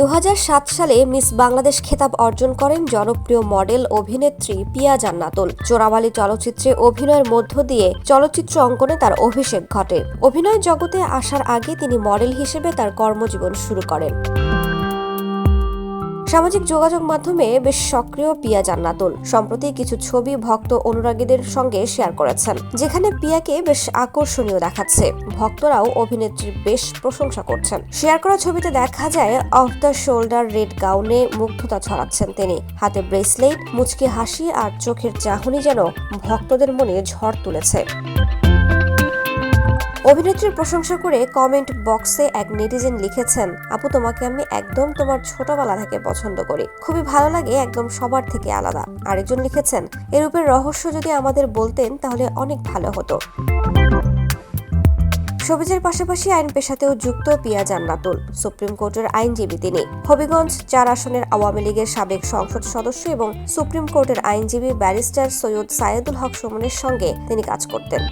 দু হাজার সাত সালে মিস বাংলাদেশ খেতাব অর্জন করেন জনপ্রিয় মডেল অভিনেত্রী পিয়া জান্নাতুল। চোরাবালি চলচ্চিত্রে অভিনয়ের মধ্য দিয়ে চলচ্চিত্র অঙ্কনে তার অভিষেক ঘটে। অভিনয় জগতে আসার আগে তিনি মডেল হিসেবে তার কর্মজীবন শুরু করেন। সামাজিক যোগাযোগ মাধ্যমে বেশ সক্রিয় পিয়া জান্নাতুল। সম্প্রতি কিছু ছবি ভক্ত অনুরাগীদের সঙ্গে শেয়ার করেছেন, যেখানে পিয়াকে বেশ আকর্ষণীয় দেখাচ্ছে। ভক্তরাও অভিনেত্রীর বেশ প্রশংসা করছেন। শেয়ার করা ছবিতে দেখা যায়, অফ দ্য শোল্ডার রেড গাউনে মুগ্ধতা ছড়াচ্ছেন তিনি। হাতে ব্রেসলেট, মুচকি হাসি আর চোখের চাহনি যেন ভক্তদের মনে ঝড় তুলেছে। অভিনেত্রীর প্রশংসা করে কমেন্ট বক্সে এক নেটিজেন লিখেছেন, আপু, তোমাকে আমি একদম তোমার ছোটবেলা থেকে পছন্দ করি। খুবই ভালো লাগে, একদম সবার থেকে আলাদা। আরেকজন লিখেছেন এরূপের রহস্য যদি আমাদের বলতেন, তাহলে অনেক ভালো হতো। সবিজের পাশাপাশি আইন পেশাতেও যুক্ত পিয়া জান্নাতুল সুপ্রিম কোর্টের আইনজীবী তিনি। হবিগঞ্জ চার আসনের আওয়ামী লীগের সাবেক সংসদ সদস্য এবং সুপ্রিম কোর্টের আইনজীবী ব্যারিস্টার সৈয়দ সায়েদুল হক সুমনের সঙ্গে তিনি কাজ করতেন।